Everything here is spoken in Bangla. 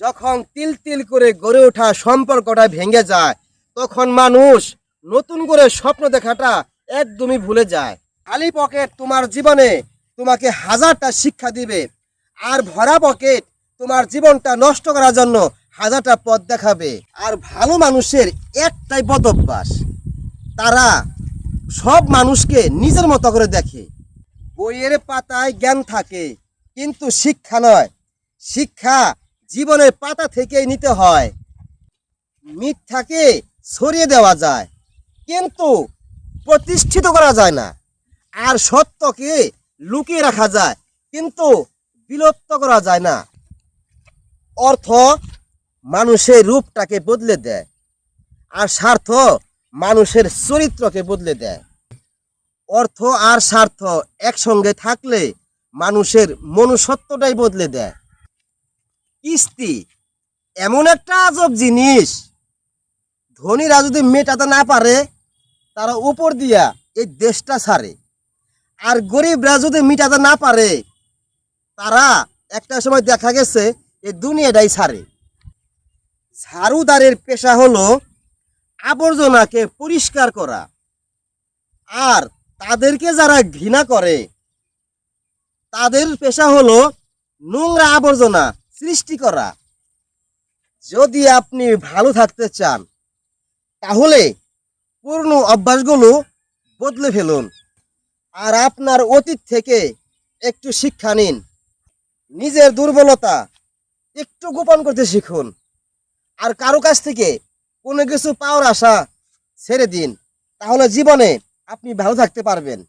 যখন তিল তিল করে গড়ে ওঠা সম্পর্কটা ভেঙে যায়, তখন মানুষ নতুন করে স্বপ্ন দেখাটা একদমই ভুলে যায়। খালি পকেট তোমার জীবনে তোমাকে হাজারটা শিক্ষা দিবে, আর ভরা পকেট তোমার জীবনটা নষ্ট করার জন্য হাজারটা পথ দেখাবে। আর ভালো মানুষের একটাই পদ অভ্যাস, তারা সব মানুষকে নিজের মতো করে দেখে। বইয়ের পাতায় জ্ঞান থাকে, কিন্তু শিক্ষা নয়। শিক্ষা জীবনের পাতা থেকেই নিতে হয়। মিথ্যাকে ছড়িয়ে দেওয়া যায়, কিন্তু প্রতিষ্ঠিত করা যায় না। আর সত্যকে লুকিয়ে রাখা যায়, কিন্তু বিলুপ্ত করা যায় না। অর্থ মানুষের রূপটাকে বদলে দেয়, আর স্বার্থ মানুষের চরিত্রকে বদলে দেয়। অর্থ আর স্বার্থ একসঙ্গে থাকলে মানুষের মনুষ্যত্বটাই বদলে দেয়। কিস্তি এমন একটা আজব জিনিস। ধনীরা যদি মেটাতে না পারে, তারা উপর দিয়া এই দেশটা ছাড়ে। আর গরিবরা যদি মিটাতে না পারে, তারা একটা সময় দেখা গেছে, এই দুনিয়াটাই ছাড়ে। ঝাড়ুদারের পেশা হলো আবর্জনাকে পরিষ্কার করা। আর তাদেরকে যারা ঘৃণা করে, তাদের পেশা হলো নোংরা আবর্জনা সৃষ্টি করা। যদি আপনি ভালো থাকতে চান, তাহলে পুরনো অভ্যাসগুলো বদলে ফেলুন। আর আপনার অতীত থেকে একটু শিক্ষা নিন। নিজের দুর্বলতা একটু গোপন করতে শিখুন। আর কারও কাছ থেকে কোনো কিছু পাওয়ার আশা ছেড়ে দিন। তাহলে জীবনে আপনি ভালো থাকতে পারবেন।